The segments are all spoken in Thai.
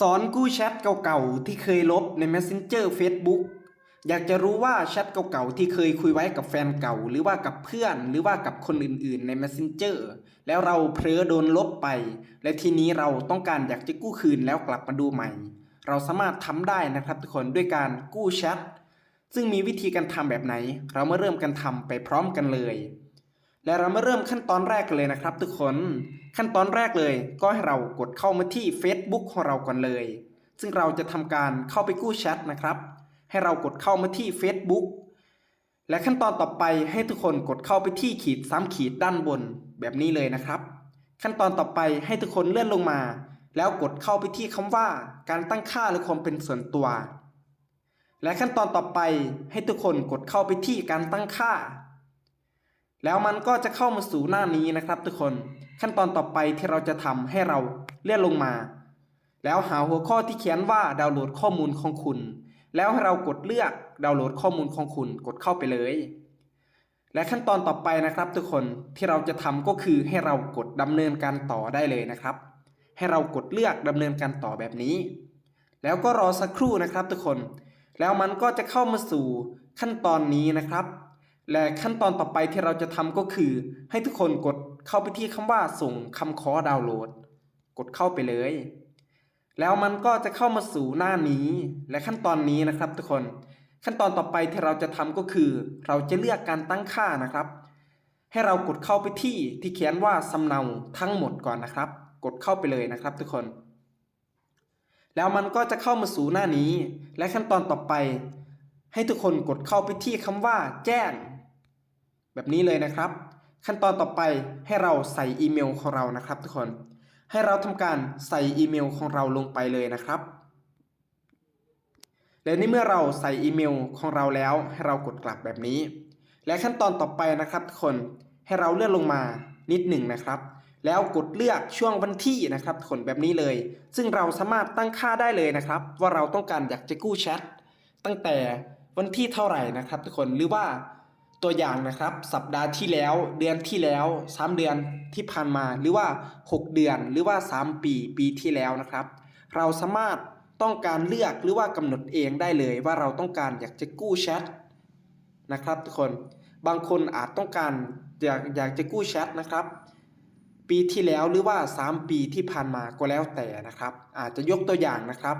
สอนกู้แชทเก่าๆ ที่เคยลบใน Messenger Facebook อยากจะรู้ว่าแชทเก่าๆ ที่เคยคุยไว้กับแฟนเก่า หรือว่ากับเพื่อน หรือว่ากับคนอื่นๆ ใน Messenger แล้วเราเผลอโดนลบไป และทีนี้เราต้องการอยากจะกู้คืนแล้วกลับมาดูใหม่ เราสามารถทำได้นะครับทุกคนด้วยการกู้แชทซึ่งมีวิธีการทำแบบไหน เรามาเริ่มกันทำไปพร้อมกันเลย และเรามาเริ่มขั้นตอนแรกกันเลยนะครับ ทุกคนขั้นตอนแรกเลยก็ให้เรากดเข้ามาที่ Facebook ของเราก่อนเลย ซึ่งเราจะทำการเข้าไปกู้แชทนะครับ ให้เรากดเข้ามาที่ Facebook และขั้นตอนต่อไปให้ทุกคนกดเข้าไปที่ขีดสามขีดด้านบนแบบนี้เลยนะครับ ขั้นตอนต่อไปให้ทุกคนเลื่อนลงมา แล้วกดเข้าไปที่คำว่า การตั้งค่าหรือความเป็นส่วนตัว และขั้นตอนต่อไปให้ทุกคนกดเข้าไปที่การตั้งค่า แล้วมันก็จะเข้ามาสู่หน้านี้นะครับ ทุกคนขั้นตอนต่อไปที่เราจะทำให้เราเลื่อนลงมา แล้วหาหัวข้อที่เขียนว่าดาวน์โหลดข้อมูลของคุณ แล้วให้เรากดเลือกดาวน์โหลดข้อมูลของคุณกดเข้าไปเลย และขั้นตอนต่อไปนะครับ ทุกคนที่เราจะทำก็คือให้เรากดดำเนินการต่อได้เลยนะครับ ให้เรากดเลือกดำเนินการต่อแบบนี้ แล้วก็รอสักครู่นะครับ ทุกคน แล้วมันก็จะเข้ามาสู่ขั้นตอนนี้นะครับ และขั้นตอนต่อไปที่เราจะทำก็คือ ให้ทุกคนกดเข้าไปที่คำว่าส่งคำขอดาวน์โหลด กดเข้าไปเลย แล้วมันก็จะเข้ามาสู่หน้านี้ และขั้นตอนนี้นะครับทุกคน ขั้นตอนต่อไปที่เราจะทำก็คือ เราจะเลือกการตั้งค่านะครับ ให้เรากดเข้าไปที่ที่เขียนว่าสำเนาทั้งหมดก่อนนะครับ กดเข้าไปเลยนะครับทุกคน แล้วมันก็จะเข้ามาสู่หน้านี้ และขั้นตอนต่อไป ให้ทุกคนกดเข้าไปที่คำว่าแจ้ง แบบนี้เลยนะครับ ขั้นตอนต่อไปให้เราใส่อีเมลของเรานะครับ ทุกคน ให้เราทำการใส่อีเมลของเราลงไปเลยนะครับ และในเมื่อเราใส่อีเมลของเราแล้วให้เรากดกลับแบบนี้ และขั้นตอนต่อไปนะครับทุกคนให้เราเลื่อนลงมานิดหนึ่งนะครับ แล้วกดเลือกช่วงวันที่นะครับทุกคนแบบนี้เลย ซึ่งเราสามารถตั้งค่าได้เลยนะครับ ว่าเราต้องการอยากจะกู้แชทตั้งแต่ วันที่เท่าไหร่นะครับ ทุกคนหรือว่าตัวอย่างนะครับ สัปดาห์ที่แล้วเดือนที่แล้ว3เดือนที่ผ่านมาหรือว่า 6 เดือนหรือว่า 3 ปีปีที่แล้วนะครับ เราสามารถต้องการเลือกหรือว่ากำหนดเองได้เลยว่าเราต้องการอยากจะกู้แชทนะครับ ทุกคนบางคนอาจต้องการอยากอยากจะกู้แชทนะครับ ปีที่แล้วหรือว่า 3 ปีที่ผ่านมาก็แล้วแต่นะครับ อาจจะยกตัวอย่างนะครับ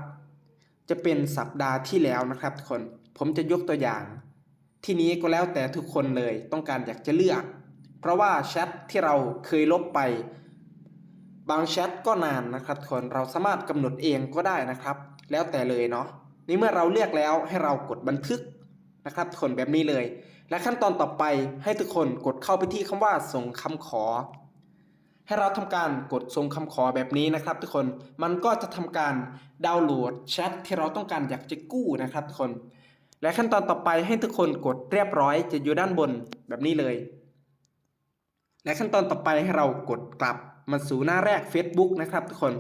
จะเป็นสัปดาห์ที่แล้วนะครับทุกคน ผมจะยกตัวอย่าง ที่นี้ก็แล้วแต่ทุกคนเลยต้องการอยากจะเลือก เพราะว่าแชทที่เราเคยลบไป บางแชทก็นานนะครับทุกคนเราสามารถกำหนดเองก็ได้นะครับ แล้วแต่เลยเนาะนี่เมื่อเราเลือกแล้วให้เรากดบันทึกนะครับทุกคนแบบนี้เลย และขั้นตอนต่อไปให้ทุกคนกดเข้าไปที่คำว่าส่งคำขอ ให้เราทำการกดส่งคำขอแบบนี้นะครับ ทุกคนมันก็จะทำการดาวน์โหลดแชทที่เราต้องการอยากจะกู้นะครับทุกคน และขั้นตอนต่อไปให้ทุกคนกดเรียบร้อยจะอยู่ด้านบนแบบนี้เลย และขั้นตอนต่อไปให้เรากดกลับมาสู่หน้าแรก Facebook นะครับทุกคน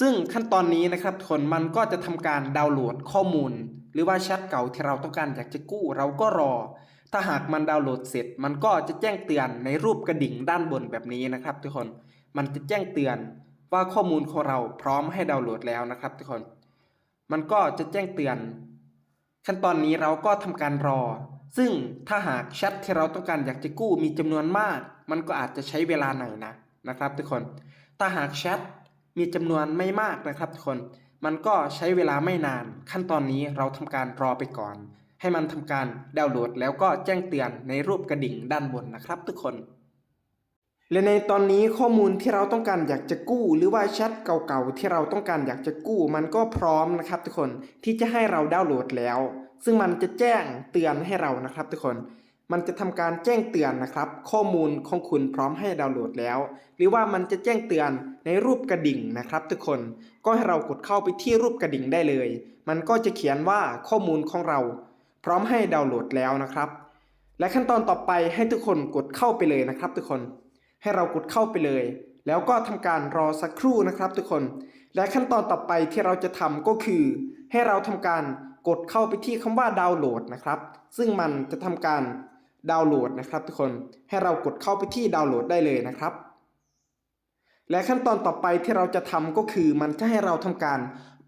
ซึ่งขั้นตอนนี้นะครับทุกคนมันก็จะทำการดาวน์โหลดข้อมูล หรือว่าแชทเก่าที่เราต้องการอยากจะกู้เราก็รอ ถ้าหากมันดาวน์โหลดเสร็จ มันก็จะแจ้งเตือนในรูปกระดิ่งด้านบนแบบนี้นะครับ ทุกคน มันจะแจ้งเตือนว่าข้อมูลของเราพร้อมให้ดาวน์โหลดแล้วนะครับ ทุกคน มันก็จะแจ้งเตือน ขั้นตอนนี้เราก็ทำการรอ ซึ่งถ้าหากแชทที่เราต้องการอยากจะกู้มีจำนวนมาก มันก็อาจจะใช้เวลาหน่อยนะนะครับ ทุกคน ถ้าหากแชทมีจำนวนไม่มากนะครับ ทุกคน มันก็ใช้เวลาไม่นาน ขั้นตอนนี้เราทำการรอไปก่อน ให้มันทำการดาวน์โหลดแล้วก็แจ้งเตือนในรูปกระดิ่งด้านบนนะครับ ทุกคน และในตอนนี้ข้อมูลที่เราต้องการอยากจะกู้ หรือว่าแชทเก่าๆที่เราต้องการอยากจะกู้ มันก็พร้อมนะครับทุกคนที่จะให้เราดาวน์โหลดแล้ว ซึ่งมันจะแจ้งเตือนให้เรานะครับ ทุกคน มันจะทำการแจ้งเตือนนะครับ ข้อมูลของคุณพร้อมให้ดาวน์โหลดแล้ว หรือว่ามันจะแจ้งเตือนในรูปกระดิ่งนะครับ ทุกคนก็ให้เรากดเข้าไปที่รูปกระดิ่งได้เลย มันก็จะเขียนว่าข้อมูลของเรา พร้อมให้ดาวน์โหลดแล้วนะครับ และขั้นตอนต่อไปให้ทุกคนกดเข้าไปเลยนะครับ ทุกคน ให้เรากดเข้าไปเลย แล้วก็ทำการรอสักครู่นะครับทุกคน และขั้นตอนต่อไปที่เราจะทำก็คือ ให้เราทำการกดเข้าไปที่คำว่าดาวน์โหลดนะครับ ซึ่งมันจะทำการดาวน์โหลดนะครับ ทุกคน ให้เรากดเข้าไปที่ดาวน์โหลดได้เลยนะครับ และขั้นตอนต่อไปที่เราจะทำก็คือมันจะให้เราทำการ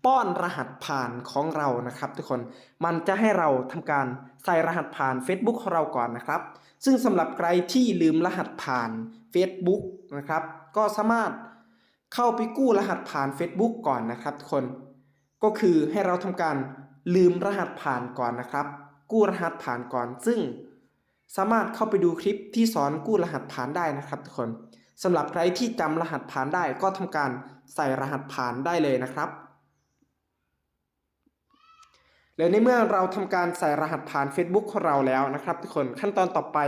ป้อนรหัสผ่านของเรานะครับ ทุกคนมันจะให้เราทำการใส่รหัสผ่าน Facebook ของเราก่อนนะครับ ซึ่งสำหรับใครที่ลืมรหัสผ่าน Facebook นะครับ ก็สามารถเข้าไปกู้รหัสผ่าน Facebook ก่อนนะครับทุกคนก็คือให้เราทำการลืมรหัสผ่านก่อนนะครับ กู้รหัสผ่านก่อน ซึ่งสามารถเข้าไปดูคลิปที่สอนกู้รหัสผ่านได้นะครับ ทุกคนสำหรับใครที่จำรหัสผ่านได้ก็ทำการใส่รหัสผ่านได้เลยนะครับ และในเมื่อเราทำการใส่รหัสผ่าน Facebook ของเราแล้วนะครับ ทุกคนขั้นตอนต่อไป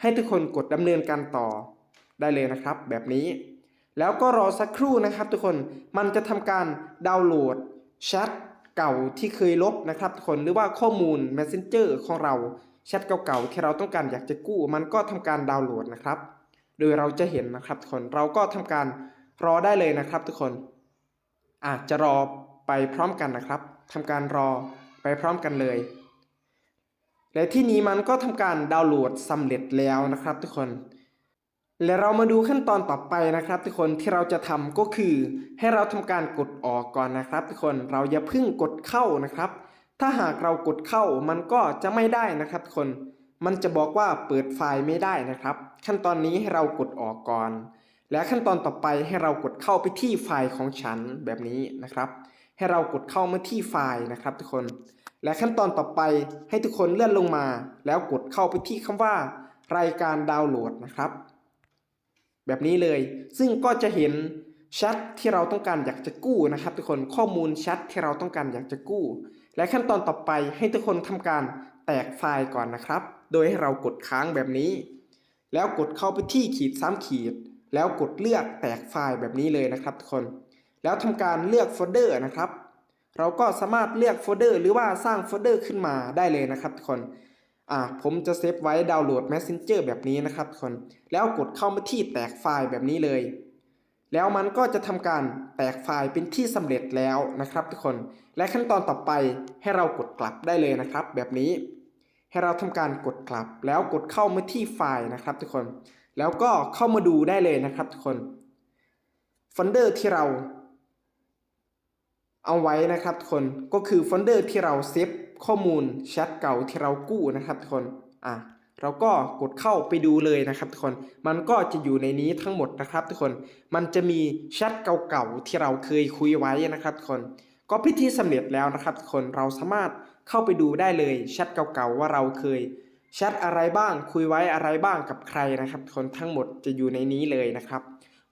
ให้ทุกคนกดดำเนินการต่อได้เลยนะครับ แบบนี้ แล้วก็รอสักครู่นะครับทุกคนมันจะทำการดาวน์โหลดแชทเก่าที่เคยลบนะครับทุกคนหรือว่าข้อมูล Messenger ของเราแชทเก่าๆที่เราต้องการอยากจะกู้ มันก็ทำการดาวน์โหลดนะครับ โดยเราจะเห็นนะครับทุกคนเราก็ทำการรอได้เลยนะครับทุกคนอาจจะรอไปพร้อมกันนะครับทำการรอ ไปพร้อมกันเลย และที่นี้มันก็ทำการดาวน์โหลดสำเร็จแล้วนะครับทุกคน และเรามาดูขั้นตอนต่อไปนะครับ ทุกคนที่เราจะทำก็คือ ให้เราทำการกดออกก่อนนะครับ ทุกคนเราอย่าเพิ่งกดเข้านะครับ ถ้าหากเรากดเข้ามันก็จะไม่ได้นะครับทุกคนมันจะบอกว่าเปิดไฟล์ไม่ได้นะครับ ขั้นตอนนี้ให้เรากดออกก่อน และขั้นตอนต่อไปให้เรากดเข้าไปที่ไฟล์ของฉันแบบนี้นะครับ ให้เรากดเข้ามาที่ไฟล์นะครับ ทุกคน และขั้นตอนต่อไปให้ทุกคนเลื่อนลงมา แล้วกดเข้าไปที่คำว่า รายการดาวน์โหลดนะครับ แบบนี้เลย ซึ่งก็จะเห็นแชทที่เราต้องการอยากจะกู้นะครับ ทุกคนข้อมูลแชทที่เราต้องการอยากจะกู้ และขั้นตอนต่อไปให้ทุกคนทำการแตกไฟล์ก่อนนะครับ โดยให้เรากดค้างแบบนี้ แล้วกดเข้าไปที่ขีดซ้ำขีด แล้วกดเลือกแตกไฟล์แบบนี้เลยนะครับ ทุกคน แล้วทำการเลือกโฟลเดอร์นะครับ เราก็สามารถเลือกโฟลเดอร์หรือว่าสร้างโฟลเดอร์ขึ้นมาได้เลยนะครับทุกคนอ่าผมจะเซฟไว้ดาวน์โหลด Messenger แบบนี้นะครับทุกคน แล้วกดเข้ามาที่แตกไฟล์แบบนี้เลย แล้วมันก็จะทำการแตกไฟล์เป็นที่สำเร็จแล้วนะครับทุกคน และขั้นตอนต่อไปให้เรากดกลับได้เลยนะครับ แบบนี้ ให้เราทำการกดกลับ แล้วกดเข้ามาที่ไฟล์นะครับทุกคน แล้วก็เข้ามาดูได้เลยนะครับทุกคน โฟลเดอร์ที่เรา เอาไว้นะครับทุกคนก็คือโฟลเดอร์ที่เราเซฟข้อมูลแชทเก่าที่เรากู้นะครับทุกคนอะเราก็กดเข้าไปดูเลยนะครับทุกคน มันก็จะอยู่ในนี้ทั้งหมดนะครับทุกคน มันจะมีแชทเก่าๆที่เราเคยคุยไว้นะครับทุกคน ก็พิธีสำเร็จแล้วนะครับทุกคน เราสามารถเข้าไปดูได้เลยแชทเก่าๆว่าเราเคยแชทอะไรบ้าง คุยไว้อะไรบ้างกับใครนะครับทุกคนทั้งหมดจะอยู่ในนี้เลยนะครับ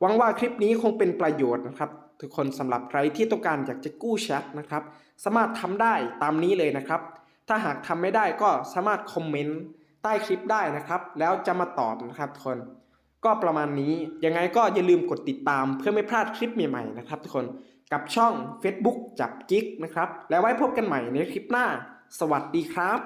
หวังว่าคลิปนี้คงเป็นประโยชน์นะครับ ทุกคนสำหรับใครที่ต้องการอยากจะกู้แชทนะครับ สามารถทำได้ตามนี้เลยนะครับ ถ้าหากทำไม่ได้ก็สามารถคอมเมนต์ใต้คลิปได้นะครับ แล้วจะมาตอบนะครับทุกคน ก็ประมาณนี้ยังไงก็อย่าลืมกดติดตามเพื่อไม่พลาดคลิปใหม่ๆนะครับ ทุกคนกับช่อง Facebook จับกิ๊กนะครับ แล้วไว้พบกันใหม่ในคลิปหน้า สวัสดีครับ